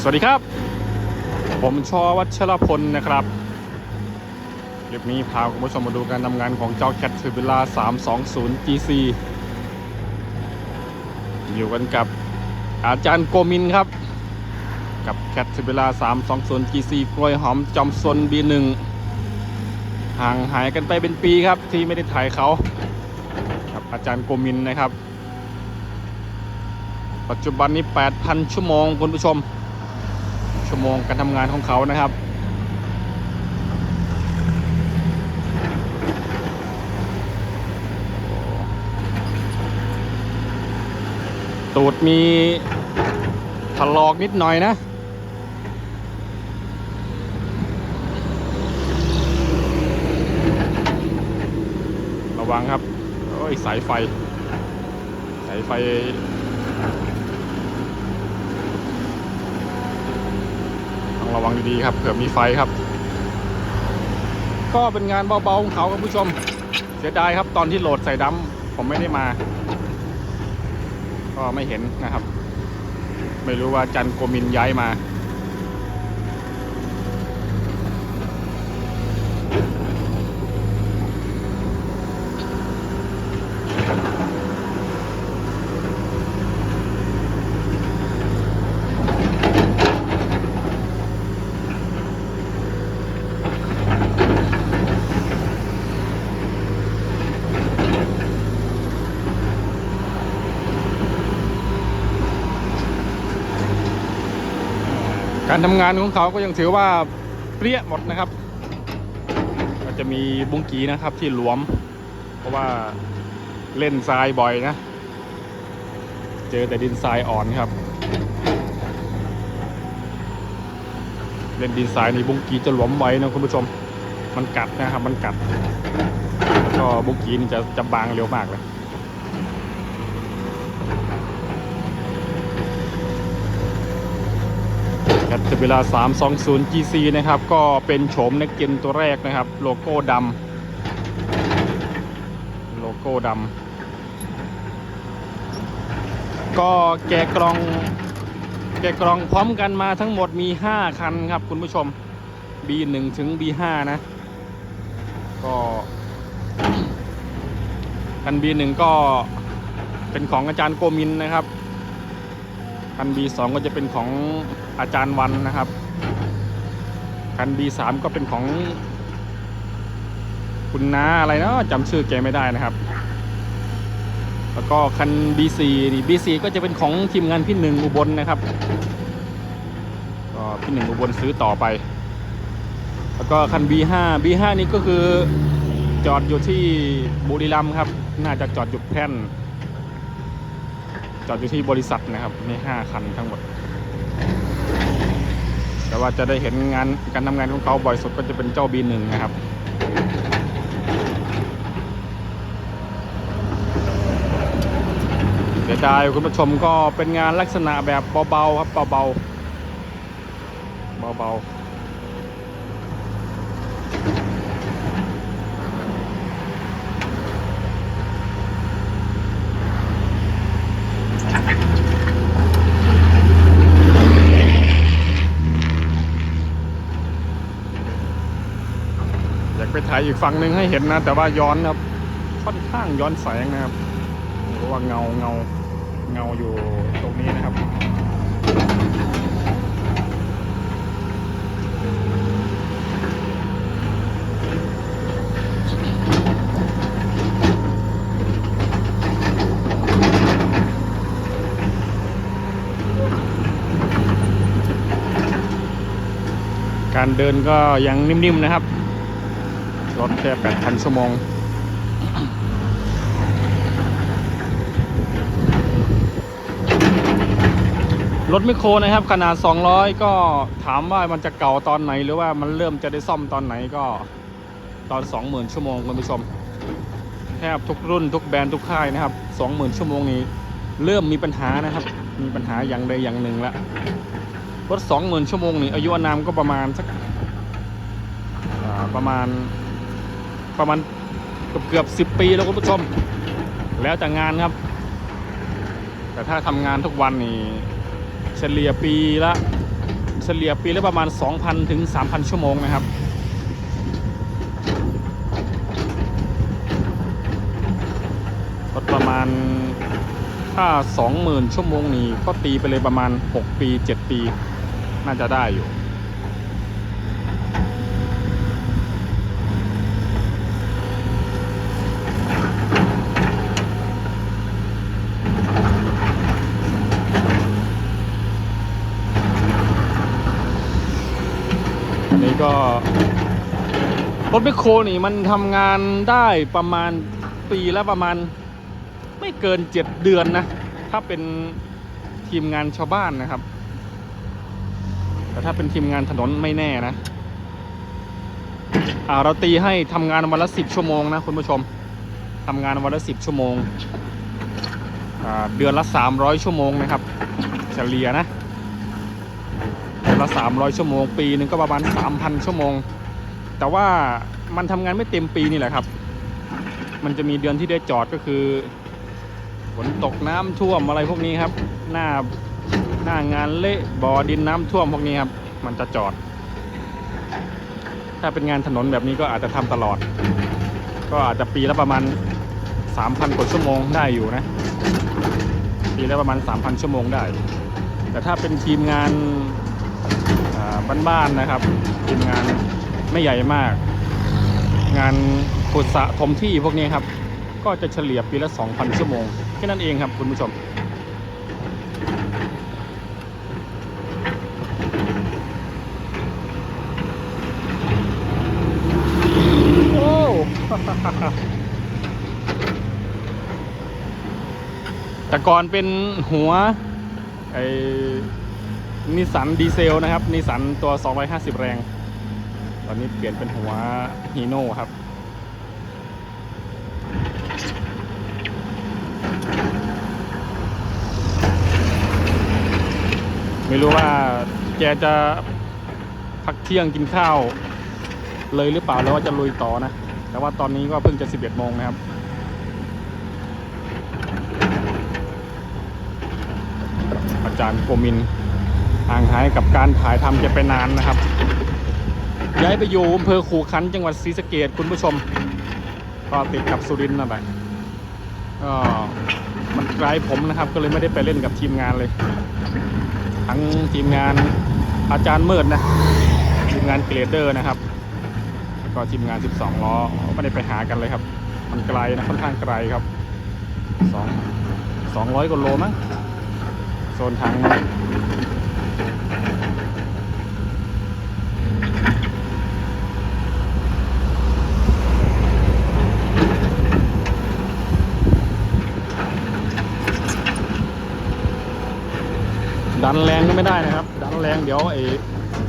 สวัสดีครับ ผมชอวัชรพลนะครับคลิปนี้พาคุณผู้ชมมาดูการทำงานของเจ้าแคทฟิบิล่า320 GC อยู่กันกับอาจารย์โกมินครับ กับแคทฟิบิล่า320 GC กล้วยหอมจอมซน B1 ห่างหายกันไปเป็นปีครับที่ไม่ได้ถ่ายเขากับอาจารย์โกมินนะครับ ปัจจุบันนี้ 8,000 ชั่วโมงคุณผู้ชม ชั่วโมงการทำงานของเขานะครับ ตูดมีถลอกนิดหน่อยนะระวังครับ โอ้ย สายไฟ สายไฟ ต้องระวังดีๆครับเผื่อมีไฟครับ ก็เป็นงานเบาๆของเขาครับผู้ชม เสียดายครับตอนที่โหลดใส่ดัมผมไม่ได้มา ก็ไม่เห็นนะครับ ไม่รู้ว่าจันโกมินย้ายมา การทำงานของเขาก็ยังถือว่าเปรี้ยหมดนะครับ ก็จะมีบุ้งกีนะครับที่หลวม เพราะว่าเล่นทรายบ่อยนะ เจอแต่ดินทรายอ่อนครับ เล่นดินทรายนี่บุ้งกีจะหลวมไว้นะคุณผู้ชม มันกัดนะครับ มันกัด แล้วก็บุ้งกีนี่จะจะบางเร็วมากเลย แคทเวลา 320 GC นะครับ ก็เป็นโฉมในเกนตัวแรกนะครับ โลโก้ดำโลโก้ดำก็แกะกล่อง แกะกล่องพร้อมกันมาทั้งหมดมี 5 คันครับคุณผู้ชม B1 ถึง B5 นะ ก็คัน B1 ก็เป็นของอาจารย์โกมินนะครับคัน B2 ก็จะเป็นของ อาจารย์วันนะครับคัน B3 ก็เป็นของ คุณน้าอะไรเนาะจำชื่อแกไม่ได้นะครับ แล้วก็คัน B4 นี่ B4 ก็จะเป็นของทีมงานพี่หนึ่งอุบลนะครับก็พี่หนึ่งอุบลซื้อต่อไป แล้วก็คัน B5 B5 นี่ก็คือจอดอยู่ที่บุรีรัมย์ครับ น่าจะจอดอยู่แพร่นจอดอยู่ที่บริษัทนะครับมีห้าคันทั้งหมด แต่ว่าจะได้เห็นงานการทำงานของเขาบ่อยสุดก็จะเป็นเจ้า B1 นะครับเสียดายคุณผู้ชมก็เป็นงานลักษณะแบบเบาๆครับเบาๆเบาๆอยากไป ถ่ายอีกฝั่งหนึ่งให้เห็นนะ แต่ว่าย้อนครับค่อนข้างย้อนแสงนะครับเพราะว่าเงาเงาเงาอยู่ตรงนี้นะครับการเดินก็ยังนิ่มๆนะครับ รถแค่8,000ชั่วโมงรถไมโครนะครับ ขนาด 200 ก็ถามว่ามันจะเก่าตอนไหน หรือว่ามันเริ่มจะได้ซ่อมตอนไหนก็ตอน 20,000 ชั่วโมงคุณผู้ชมแทบทุกรุ่นทุกแบรนด์ทุกค่ายนะครับ 20,000 ชั่วโมงนี้ เริ่มมีปัญหานะครับ มีปัญหาอย่างใดอย่างหนึ่งละรถ 20,000 ชั่วโมงนี้อายุอนามก็ประมาณสักประมาณ ประมาณเกือบเกือบสิบปีแล้วคุณผู้ชม แล้วแต่งานครับ แต่ถ้าทำงานทุกวันนี่เฉลี่ยปีละเฉลี่ยปีละประมาณ 2,000 ถึง 3,000 ชั่วโมงนะครับก็ประมาณถ้า 20,000 ชั่วโมงนี้ก็ตีไปเลยประมาณ 6 ปี 7 ปี น่าจะได้อยู่ ก็รถแมคโครนี่มันทำงานได้ประมาณปีละประมาณไม่เกินเจ็ดเดือนนะ ถ้าเป็นทีมงานชาวบ้านนะครับ แต่ถ้าเป็นทีมงานถนนไม่แน่นะอ่าเราตีให้ทำงานวันละสิบชั่วโมงนะคุณผู้ชมทำงานวันละสิบชั่วโมง เดือนละสามร้อยชั่วโมงนะครับ เฉลี่ยนะ ละ 300 ชั่วโมง ปีหนึ่งก็ประมาณ 3,000 ชั่วโมง แต่ว่ามันทำงานไม่เต็มปีนี่แหละครับ มันจะมีเดือนที่ได้จอดก็คือฝนตกน้ำท่วมอะไรพวกนี้ครับ หน้าหน้างานเละบ่อดินน้ำท่วมพวกนี้ครับ มันจะจอด ถ้าเป็นงานถนนแบบนี้ก็อาจจะทำตลอด ก็อาจจะปีละประมาณ 3,000 กว่าชั่วโมงได้อยู่นะ ปีละประมาณ 3,000 ชั่วโมงได้ แต่ถ้าเป็นทีมงาน บ้านๆนะครับทีมงานไม่ใหญ่มาก งานขุดสะถมที่พวกนี้ครับ ก็จะเฉลี่ยปีละ 2,000 ชั่วโมงแค่นั้นเองครับคุณผู้ชมโอ้แต่ก่อนเป็นหัวไอ นิสันดีเซลนะครับนิสันตัว 250 แรง ตอนนี้เปลี่ยนเป็นหัวฮีโน่ครับไม่รู้ว่าแกจะพักเที่ยงกินข้าว เลยหรือเปล่าแล้วว่าจะลุยต่อนะ แต่ว่าตอนนี้ก็เพิ่งจะ 11 โมงนะครับ อาจารย์โกมิน ห่างหายกับการถ่ายทำแกไปนานนะครับ ย้ายไปอยู่อำเภอขู่ขันจังหวัดศรีสะเกดคุณผู้ชม ก็ติดกับสุรินทร์นั่นแหละก็มันไกลผมนะครับ ก็เลยไม่ได้ไปเล่นกับทีมงานเลย ทั้งทีมงานอาจารย์เมิดนะ ทีมงานเกรดเดอร์นะครับแล้วก็ทีมงาน 12 ล้อไม่ได้ไปหากันเลยครับ มันไกลนะค่อนข้างไกลครับสองสองร้อยกว่าโลมั้งโซนทาง ดันแรงก็ไม่ได้นะครับ ดันแรงเดี๋ยวไอ้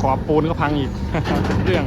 ขอบปูนก็พังอีก เรื่อง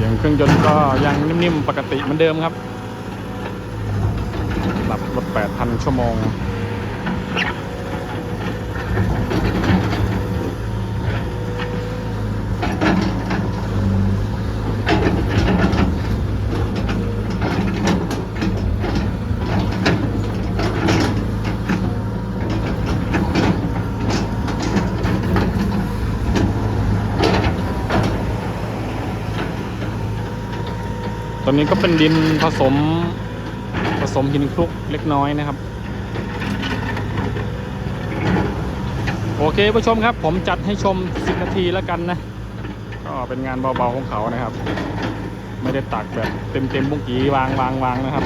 สียงเครื่องยนต์ก็ยังนิ่มๆ ปกติเหมือนเดิมครับหลับรถ8,000 ชั่วโมง ตอนนี้ก็เป็นดินผสมผสมหินคลุกเล็กน้อยนะครับ โอเคผู้ชมครับ ผมจัดให้ชม 10 นาทีแล้วกันนะ ก็เป็นงานเบาๆของเขานะครับ ไม่ได้ตักแบบเต็มๆบุ้งกีวางวางวางนะครับ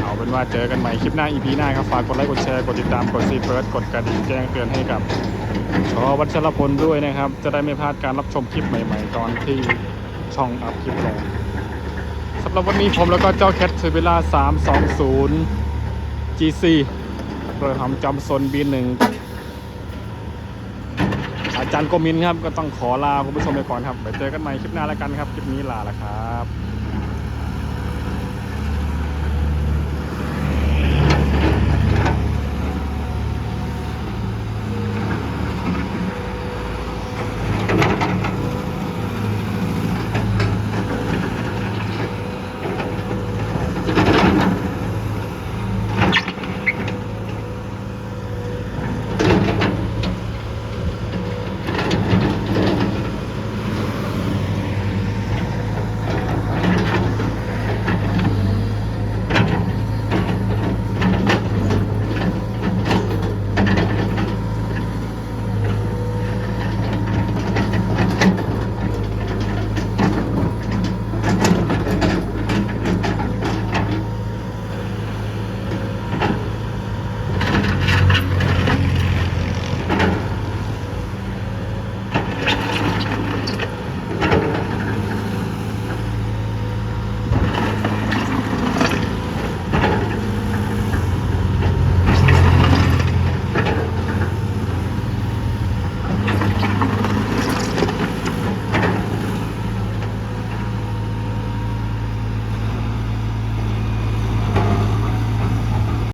เอาเป็นว่าเจอกันใหม่คลิปหน้า EP หน้าครับ ฝากกดไลค์กดแชร์กดติดตามกดซีเฟิร์สกดกระดิ่งแจ้งเตือนให้กับชอวัชรพลด้วยนะครับ จะได้ไม่พลาดการรับชมคลิปใหม่ ๆ ตอนที่ ช่องอัพคลิปลงสำหรับวันนี้ผมแล้วก็เจ้าแคทเทอร์เวล่า320 GC เราทำจำซน B1 อาจารย์โกมินครับ ก็ต้องขอลาคุณผู้ชมไปก่อนครับไปเจอกันใหม่คลิปหน้าแล้วกันครับ คลิปนี้ลาแล้วครับ